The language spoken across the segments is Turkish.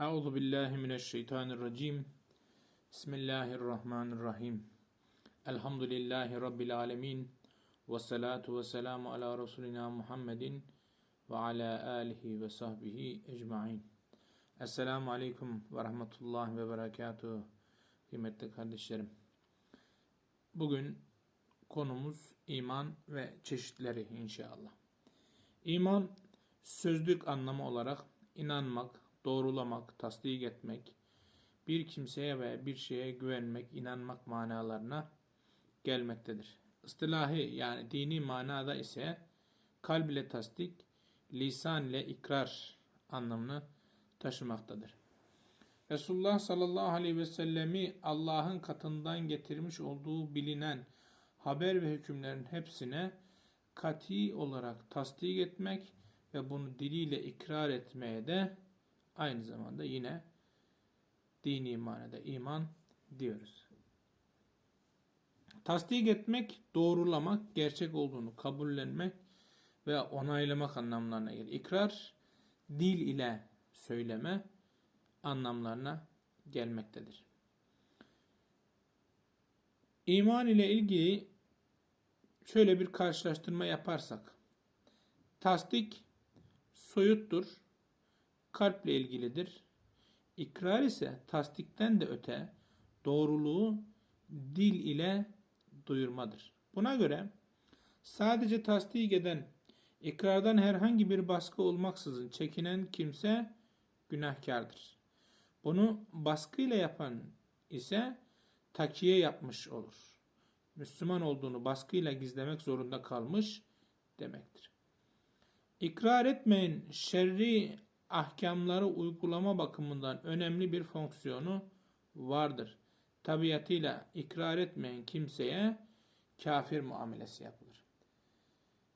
Euzu billahi mineşşeytanirracim. Bismillahirrahmanirrahim. Elhamdülillahi rabbil alamin. Ve salatu ve selamu ala Resulina Muhammedin ve ala alihi ve sahbihi ecmaîn. Esselamu aleyküm ve rahmetullahi ve berekatuhu. Kıymetli kardeşlerim. Bugün konumuz iman ve çeşitleri inşallah. İman sözlük anlamı olarak inanmak, doğrulamak, tasdik etmek, bir kimseye ve bir şeye güvenmek, inanmak manalarına gelmektedir. İstilahi yani dini manada ise kalb ile tasdik, lisan ile ikrar anlamını taşımaktadır. Resulullah sallallahu aleyhi ve sellemi Allah'ın katından getirmiş olduğu bilinen haber ve hükümlerin hepsine kati olarak tasdik etmek ve bunu diliyle ikrar etmeye de aynı zamanda yine dini manada iman diyoruz. Tasdik etmek, doğrulamak, gerçek olduğunu kabullenmek ve onaylamak anlamlarına gelir. İkrar, dil ile söyleme anlamlarına gelmektedir. İman ile ilgili şöyle bir karşılaştırma yaparsak, tasdik soyuttur, kalple ilgilidir. İkrar ise tasdikten de öte doğruluğu dil ile duyurmadır. Buna göre sadece tasdik eden, ikrardan herhangi bir baskı olmaksızın çekinen kimse günahkardır. Bunu baskıyla yapan ise takiye yapmış olur. Müslüman olduğunu baskıyla gizlemek zorunda kalmış demektir. İkrar etmeyin şerri ahkamları uygulama bakımından önemli bir fonksiyonu vardır. Tabiatıyla ikrar etmeyen kimseye kafir muamelesi yapılır.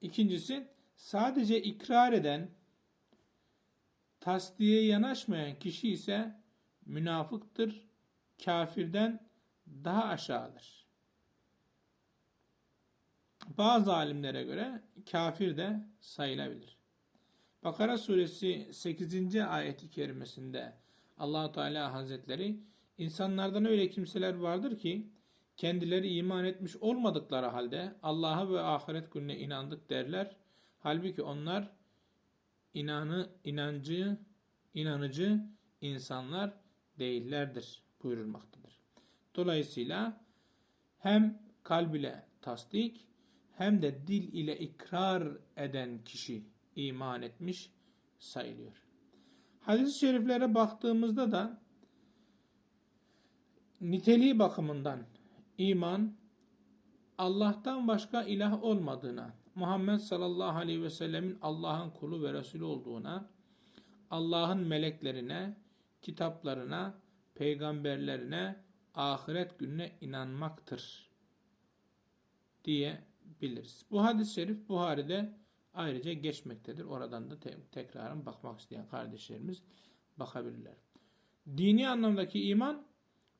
İkincisi sadece ikrar eden tasdiye yanaşmayan kişi ise münafıktır, kafirden daha aşağıdır. Bazı alimlere göre kafir de sayılabilir. Bakara suresi 8. ayeti kerimesinde allah Teala Hazretleri insanlardan öyle kimseler vardır ki kendileri iman etmiş olmadıkları halde Allah'a ve ahiret gününe inandık derler. Halbuki onlar inanı, inancı, inanıcı insanlar değillerdir buyurulmaktadır. Dolayısıyla hem kalb ile tasdik hem de dil ile ikrar eden kişi iman etmiş sayılıyor. Hadis-i şeriflere baktığımızda da niteliği bakımından iman Allah'tan başka ilah olmadığına, Muhammed sallallahu aleyhi ve sellemin Allah'ın kulu ve Resulü olduğuna, Allah'ın meleklerine, kitaplarına, peygamberlerine, ahiret gününe inanmaktır diyebiliriz. Bu hadis-i şerif Buhari'de ayrıca geçmektedir. Oradan da te tekrarın bakmak isteyen kardeşlerimiz bakabilirler. Dini anlamdaki iman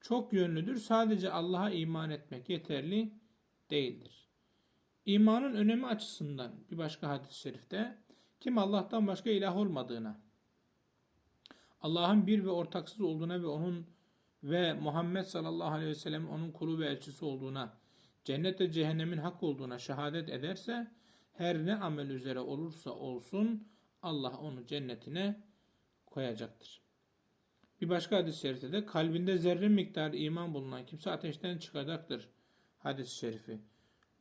çok yönlüdür. Sadece Allah'a iman etmek yeterli değildir. İmanın önemi açısından bir başka hadis-i şerifte kim Allah'tan başka ilah olmadığına, Allah'ın bir ve ortaksız olduğuna ve onun ve Muhammed sallallahu aleyhi ve sellem onun kulu ve elçisi olduğuna, cennet ve cehennemin hak olduğuna şehadet ederse her ne amel üzere olursa olsun Allah onu cennetine koyacaktır. Bir başka hadis-i şerifte de kalbinde zerre miktarı iman bulunan kimse ateşten çıkacaktır. Hadis-i şerifi.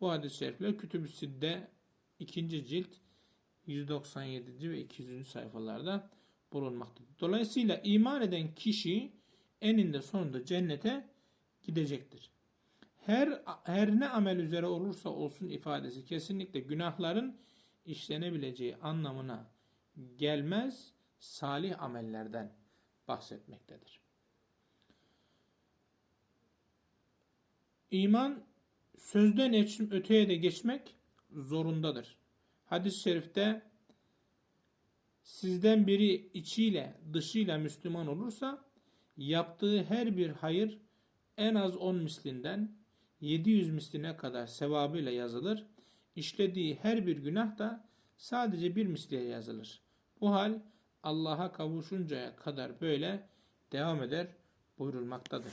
Bu hadis-i şerifler Kütüb-ü Sidde 2. cilt 197. ve 200. sayfalarda bulunmaktadır. Dolayısıyla iman eden kişi eninde sonunda cennete gidecektir her her ne amel üzere olursa olsun ifadesi kesinlikle günahların işlenebileceği anlamına gelmez, salih amellerden bahsetmektedir. İman sözden öteye de geçmek zorundadır. Hadis-i şerifte sizden biri içiyle dışıyla Müslüman olursa yaptığı her bir hayır en az on mislinden 700 misline kadar sevabıyla yazılır. İşlediği her bir günah da sadece bir misliye yazılır. Bu hal Allah'a kavuşuncaya kadar böyle devam eder buyurulmaktadır.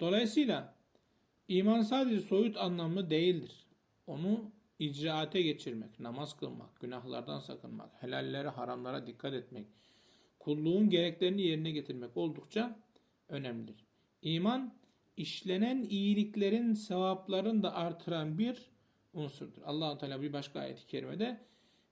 Dolayısıyla iman sadece soyut anlamlı değildir. Onu icraate geçirmek, namaz kılmak, günahlardan sakınmak, helallere, haramlara dikkat etmek, kulluğun gereklerini yerine getirmek oldukça önemlidir. İman, işlenen iyiliklerin sevaplarını da artıran bir unsurdur. allah Teala bir başka ayet-i kerimede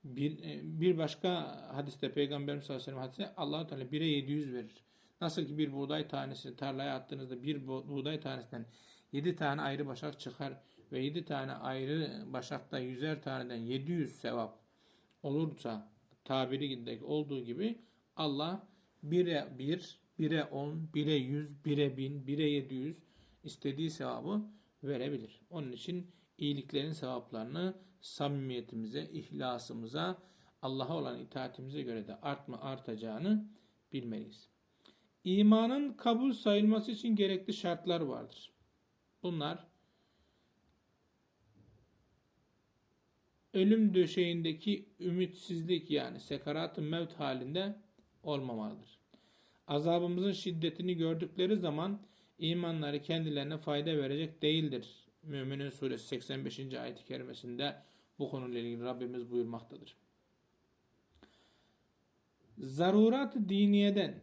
bir, bir başka hadiste Peygamberimiz sallallahu aleyhi ve sellem hadisinde allah Teala 1'e 700 verir. Nasıl ki bir buğday tanesini tarlaya attığınızda bir buğday tanesinden 7 tane ayrı başak çıkar ve 7 tane ayrı başakta 100'er taneden 700 sevap olursa tabiri olduğu gibi Allah 1'e 1, 1'e 10, 1'e 100, 1'e 1000, 1'e 700 istediği sevabı verebilir. Onun için iyiliklerin sevaplarını samimiyetimize, ihlasımıza, Allah'a olan itaatimize göre de artma artacağını bilmeliyiz. İmanın kabul sayılması için gerekli şartlar vardır. Bunlar ölüm döşeğindeki ümitsizlik yani sekarat-ı mevt halinde olmamalıdır. Azabımızın şiddetini gördükleri zaman imanları kendilerine fayda verecek değildir. Müminin suresi 85. ayet-i kerimesinde bu konuyla ilgili Rabbimiz buyurmaktadır. Zarurat diniyeden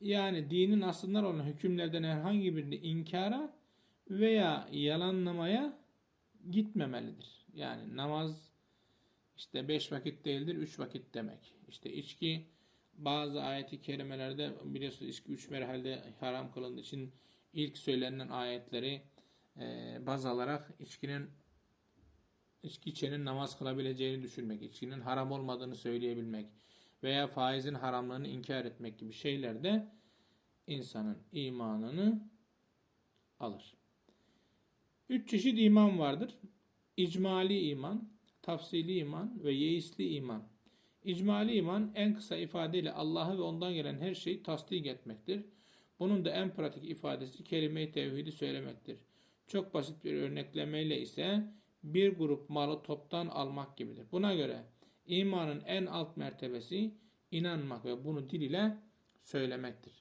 yani dinin aslında olan hükümlerden herhangi birini inkara veya yalanlamaya gitmemelidir. Yani namaz işte beş vakit değildir, üç vakit demek. İşte içki bazı ayeti kerimelerde biliyorsunuz içki üç merhalde haram kılındığı için ilk söylenen ayetleri e, baz alarak içkinin içki içenin namaz kılabileceğini düşünmek, içkinin haram olmadığını söyleyebilmek veya faizin haramlığını inkar etmek gibi şeylerde insanın imanını alır. Üç çeşit iman vardır. İcmali iman, tafsili iman ve yeisli iman. İcmali iman en kısa ifadeyle Allah'ı ve ondan gelen her şeyi tasdik etmektir. Bunun da en pratik ifadesi kelime-i tevhidi söylemektir. Çok basit bir örneklemeyle ise bir grup malı toptan almak gibidir. Buna göre imanın en alt mertebesi inanmak ve bunu dil ile söylemektir.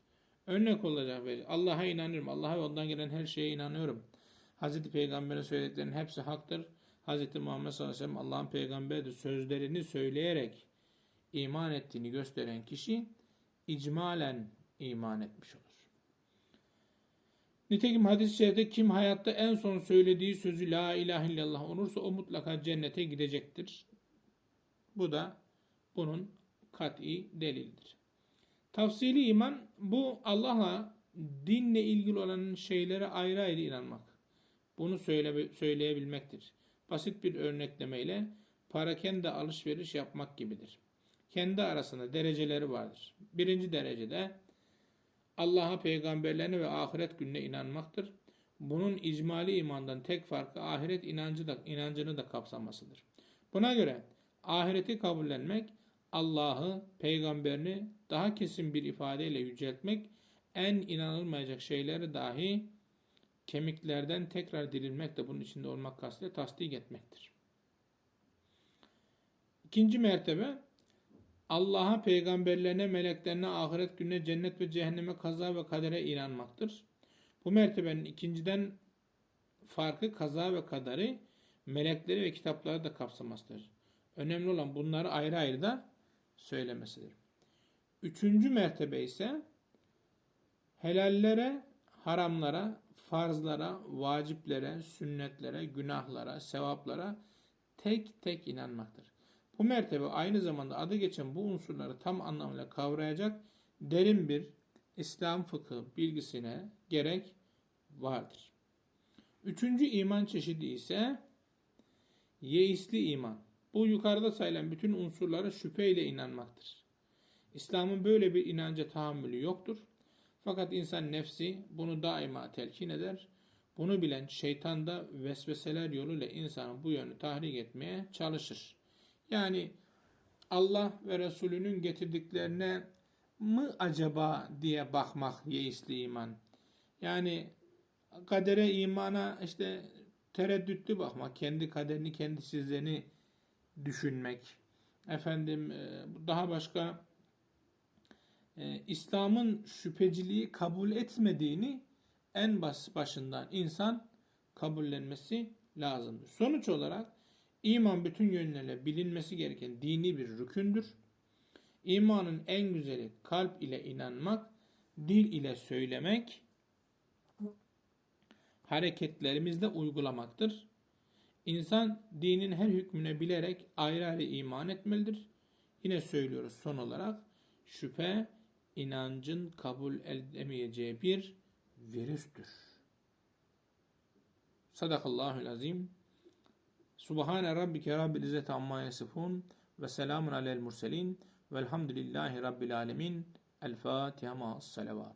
Örnek olacak ve Allah'a inanıyorum. Allah'a ve ondan gelen her şeye inanıyorum. Hz. Peygamber'in söylediklerinin hepsi haktır. Hz. Muhammed sallallahu aleyhi ve Allah'ın peygamberidir. Sözlerini söyleyerek iman ettiğini gösteren kişi icmalen iman etmiş olur. Nitekim hadis-i şerifte kim hayatta en son söylediği sözü la ilahe illallah olursa o mutlaka cennete gidecektir. Bu da bunun kat'i delildir. Tafsili iman bu Allah'a dinle ilgili olan şeylere ayrı ayrı inanmak. Bunu söyle, söyleyebilmektir. Basit bir örneklemeyle parakende alışveriş yapmak gibidir. Kendi arasında dereceleri vardır. Birinci derecede Allah'a, peygamberlerine ve ahiret gününe inanmaktır. Bunun icmali imandan tek farkı ahiret inancı da, inancını da kapsamasıdır. Buna göre ahireti kabullenmek, Allah'ı, peygamberini daha kesin bir ifadeyle yüceltmek, en inanılmayacak şeyleri dahi kemiklerden tekrar dirilmek de bunun içinde olmak kastıyla tasdik etmektir. İkinci mertebe Allah'a, peygamberlerine, meleklerine, ahiret gününe, cennet ve cehenneme, kaza ve kadere inanmaktır. Bu mertebenin ikinciden farkı kaza ve kaderi, melekleri ve kitapları da kapsamasıdır. Önemli olan bunları ayrı ayrı da söylemesidir. Üçüncü mertebe ise helallere, haramlara, farzlara, vaciplere, sünnetlere, günahlara, sevaplara tek tek inanmaktır. Bu mertebe aynı zamanda adı geçen bu unsurları tam anlamıyla kavrayacak derin bir İslam fıkıh bilgisine gerek vardır. Üçüncü iman çeşidi ise yeisli iman. Bu yukarıda sayılan bütün unsurlara şüpheyle inanmaktır. İslam'ın böyle bir inanca tahammülü yoktur. Fakat insan nefsi bunu daima telkin eder. Bunu bilen şeytan da vesveseler yoluyla insanı bu yönü tahrik etmeye çalışır. Yani Allah ve Resulünün getirdiklerine mı acaba diye bakmak yeisli iman. Yani kadere imana işte tereddütlü bakmak, kendi kaderini, kendi sizlerini düşünmek. efendim e, daha başka e, İslam'ın şüpheciliği kabul etmediğini en bas başından insan kabullenmesi lazımdır. Sonuç olarak iman bütün yönlerle bilinmesi gereken dini bir rükündür. İmanın en güzeli kalp ile inanmak, dil ile söylemek, hareketlerimizde uygulamaktır. İnsan dinin her hükmüne bilerek ayrı ayrı iman etmelidir. Yine söylüyoruz son olarak şüphe inancın kabul edemeyeceği bir virüstür. Sadakallahul azim. Subhane rabbike rabbil izzeti amma yasifun ve selamun alel murselin velhamdülillahi rabbil alemin. El Fatiha ma'as salavat.